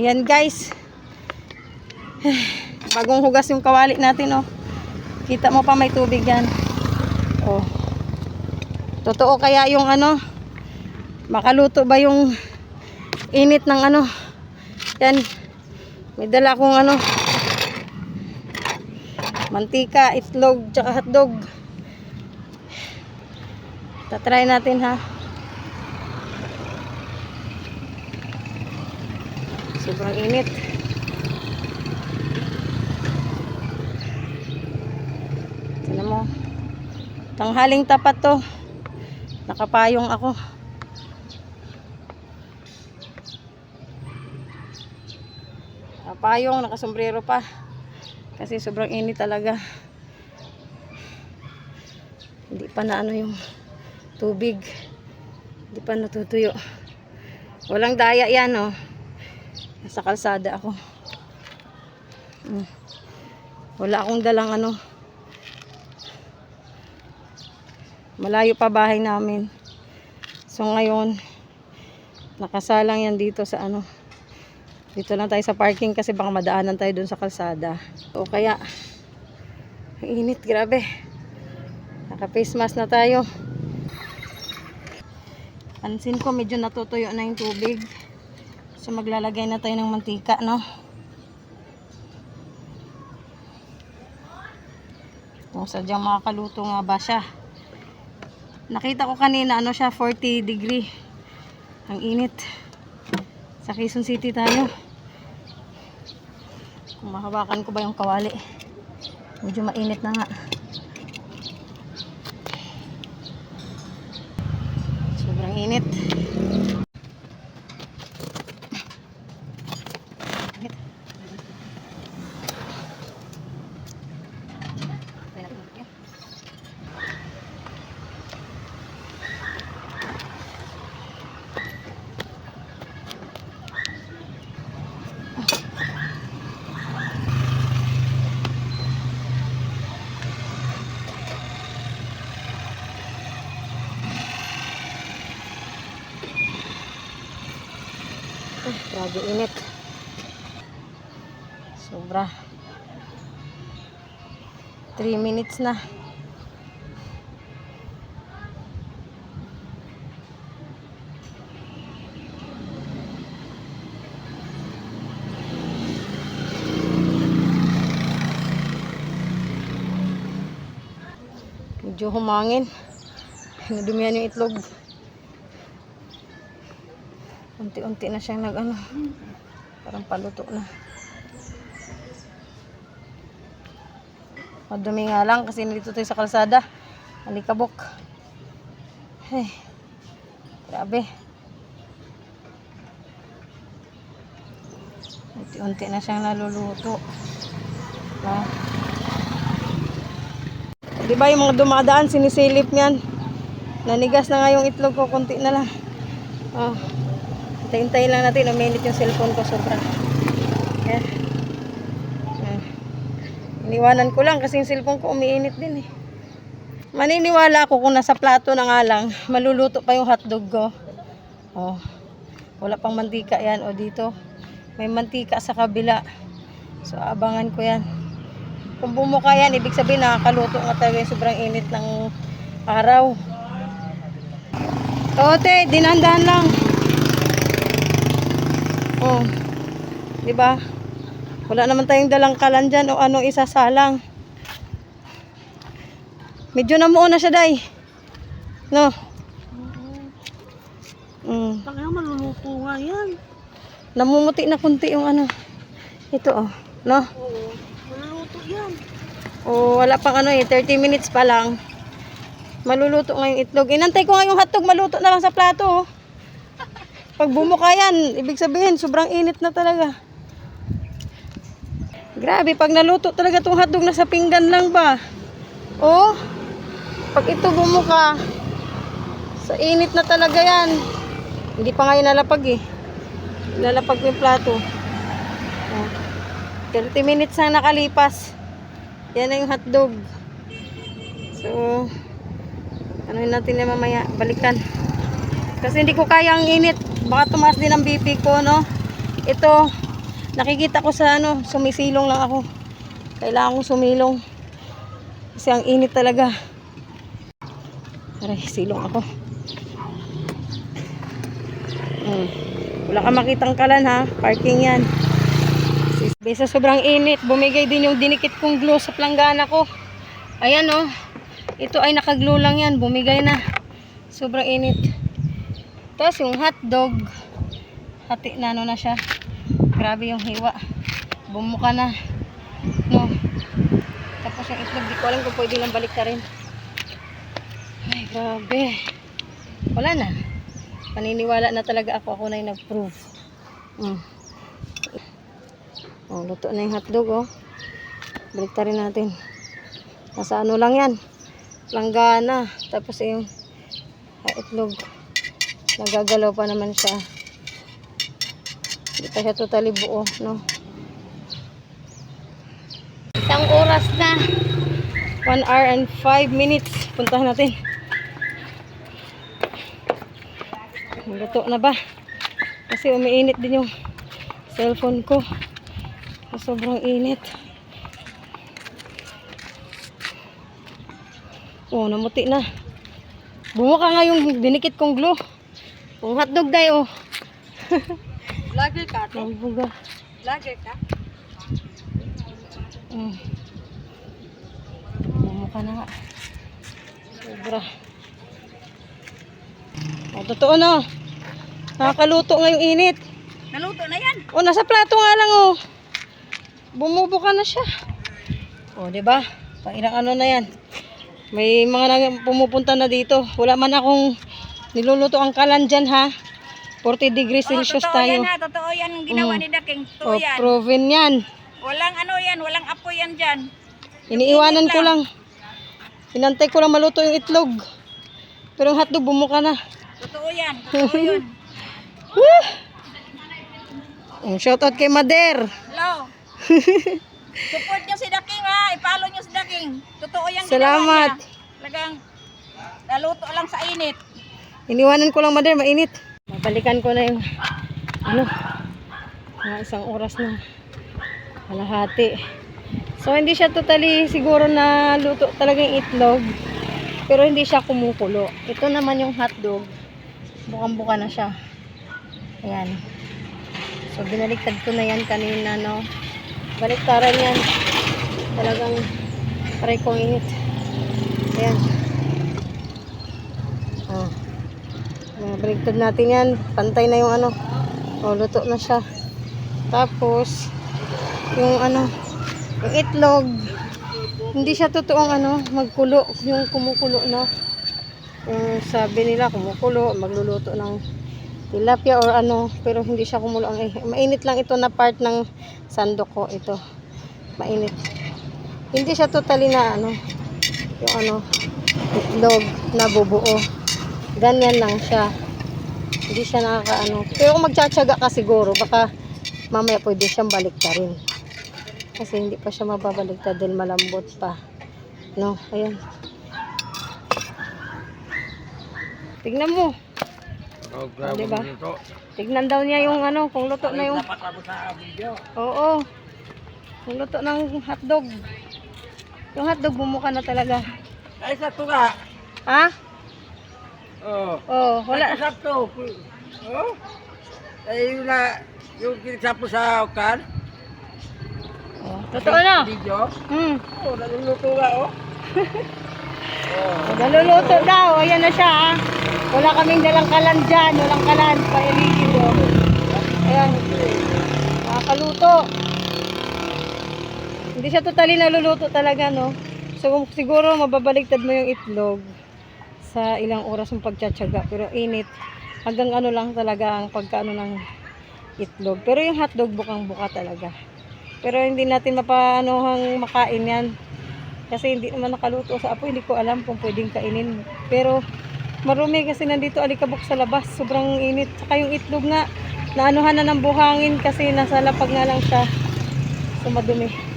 Yan guys. Bagong hugas yung kawali natin oh. Kita mo pa may tubig yan. Oh. Totoo kaya yung ano, makaluto ba yung init ng ano. Yan. May dala akong ano, mantika, itlog, tsaka hotdog. Tatry natin ha. Sobrang init. Tignan mo. Tanghaling tapat to. Nakapayong ako. Nakapayong, nakasombrero pa. Kasi sobrang init talaga. Hindi pa na ano yung tubig. Hindi pa natutuyo. Walang daya yan, oh. Nasa kalsada ako. Mm. Wala akong dalang ano. Malayo pa bahay namin. So ngayon, nakasalang yan dito sa ano. Dito lang tayo sa parking kasi baka madaanan tayo dun sa kalsada. O kaya, init, grabe. Naka-face mask na tayo. Pansin ko medyo natutuyo na yung tubig. So maglalagay na tayo ng mantika, no? Kung sadyang makakaluto nga ba siya. Nakita ko kanina, ano siya, 40 degree. Ang init. Sa Quezon City tayo. Kung mahawakan ko ba yung kawali. Medyo mainit na nga. Sobrang init. Init. Ay, grabe init. Sobra. 3 minutes na. Medyo humangin. Nadumihan yung itlog. Unti-unti na siyang nag ano. Parang paluto na. Madumi nga lang kasi nandito tayo sa kalsada. Alikabok. Ay. Grabe. Unti-unti na siyang naluluto. Ah. Di ba yung mga dumadaan, sinisilip niyan. Nanigas na nga yung itlog ko, konti na lang. Oh. Hintayin lang natin, uminit yung cellphone ko sobra. Ayan. Ayan. Iniwanan ko lang kasi yung cellphone ko umiinit din eh. Maniniwala ako kung nasa plato na nga lang, maluluto pa yung hotdog ko. Oh. Wala pang mantika yan. O dito, may mantika sa kabila. So, abangan ko yan. Kung bumuka yan, ibig sabihin nakakaluto nga yung sobrang init ng araw. Tote, dinandahan lang. Oh. 'Di ba? Wala naman tayong dalang kalan dyan o ano isasalang. Medyo namuo na siya, Day. No. Mm. Kaya maluluto nga yan. Namumuti na kunti yung ano. Ito oh. No? Oo. Maluluto yan. O wala pang ano eh, 30 minutes pa lang. Maluluto nga yung itlog. Inantay ko nga yung hotdog, maluto na lang sa plato. oh. Pag bumuka yan, ibig sabihin, sobrang init na talaga. Grabe, pag naluto talaga tong hotdog, nasa pinggan lang ba? Oh, pag ito bumuka, sa init na talaga yan. Hindi pa ngayon nalapag eh. Lalapag yung plato. Oh. 30 minutes na nakalipas. Yan na yung hotdog. So, ano natin na mamaya, balikan. Kasi hindi ko kaya ang init. Baka tumaas din ang BP ko, no? Ito, nakikita ko sa ano, sumisilong lang ako. Kailangan kong sumilong. Kasi ang init talaga. Aray, silong ako. Hmm. Wala ka makitang kalan ha. Parking yan. Sa sobrang init, bumigay din yung dinikit kong glue sa planggana ko. Ayan oh. Ito ay nakaglue lang yan. Bumigay na. Sobrang init. Tapos yung hotdog. Hati na ano na siya. Grabe yung hiwa. Bumuka na. No. Tapos yung itlog, di ko alam kung pwede lang balik ka rin. Ay, grabe. Wala na. Paniniwala na talaga ako. Ako na yung nag-prove. Mm. Oh, luto na yung hotdog, oh. Balik rin natin. Nasa ano lang yan. Langgana. Tapos yung itlog. Nagagalaw pa naman siya. Hindi pa siya totally buo, no? Isang oras na. 1 hour and 5 minutes. Puntahan natin. Luto na ba? Kasi umiinit din yung cellphone ko. Sobrang init. Oh, namuti na. Bumuka nga yung dinikit kong glue. Yung hotdog day, oh. Vlogger ka? Nabuga. Vlogger ka? Mm. Bumuka na nga. Sobra. Oh, totoo na. Nakakaluto nga yung init. Naluto na yan. Oh, nasa plato nga lang, oh. Bumubuka na siya. Oh, 'di ba? Pang ilang ano na 'yan. May mga nang pumupunta na dito. Wala man akong niluluto ang kalan dyan, ha. 40 degrees Celsius totoo tayo. yan ha. Totoo yan ang ginawa Mm. ni Daking. Totoo Oh, yan. proven yan. Walang ano yan. Walang apoy yan dyan. Iniiwanan ko lang. Inantay ko lang maluto yung itlog. Pero yung hotdog bumuka na. Totoo yan. Totoo yun. Woo! Oh, shout out kay Mader. Hello. Support nyo si Daking ha. I-follow nyo si Daking. Totoo yung Salamat. ginawa niya. Talagang naluto lang sa init. Iniwanan ko lang Mader, mainit. Babalikan ko na yung ano, mga isang oras na kalahati. So hindi siya totally siguro na luto talaga yung itlog. Pero hindi siya kumukulo. Ito naman yung hotdog. Bukang-buka na siya. Ayan. So binaliktad ko na yan kanina no. Baliktaran yan. Talagang paray kong init. Ayan. Oh. Baligtad natin yan. Pantay na yung ano. O, luto na siya. Tapos, yung ano, yung itlog, hindi siya totoong ano, magkulo. Yung kumukulo na. Yung sabi nila, kumukulo, magluluto ng tilapia or ano. Pero hindi siya kumulo. Ang, mainit lang ito na part ng sandok ko. Ito. Mainit. Hindi siya totally na ano, yung ano, itlog na bubuo. Ganyan lang siya. Hindi siya nakakaano. Pero kung magtsatsaga ka siguro, baka mamaya pwede siyang baliktarin. Kasi hindi pa siya mababaliktad dahil malambot pa. No, ayan. Tignan mo. Oh, Oh, diba? Tignan daw niya yung ano, kung luto na yung... Oo. Kung luto ng hotdog. Yung hotdog bumuka na talaga. Ay, sakto ka. Ha? Oh. Oh, wala. Sakto. Oh. Ay, yun na, yung kinisapo sa kan. Oh, totoo na. Video. Hmm. Oh, naluluto nga, oh. oh. Naluluto daw. Ayan na siya, ah. Wala kaming dalang kalan dyan. Walang kalan. Pailigid, oh. Ayan. Nakakaluto. Hindi siya totally naluluto talaga, no? So, siguro mababaliktad mo yung itlog sa ilang oras ng pagtsatsaga. Pero init. Hanggang ano lang talaga ang pagkaano ng itlog. Pero yung hotdog bukang buka talaga. Pero hindi natin mapaanohang makain yan. Kasi hindi naman nakaluto sa apoy. Hindi ko alam kung pwedeng kainin. Pero marumi kasi nandito alikabok sa labas. Sobrang init. Saka yung itlog nga, naanuhan na ng buhangin kasi nasa lapag nga lang siya. So madumi.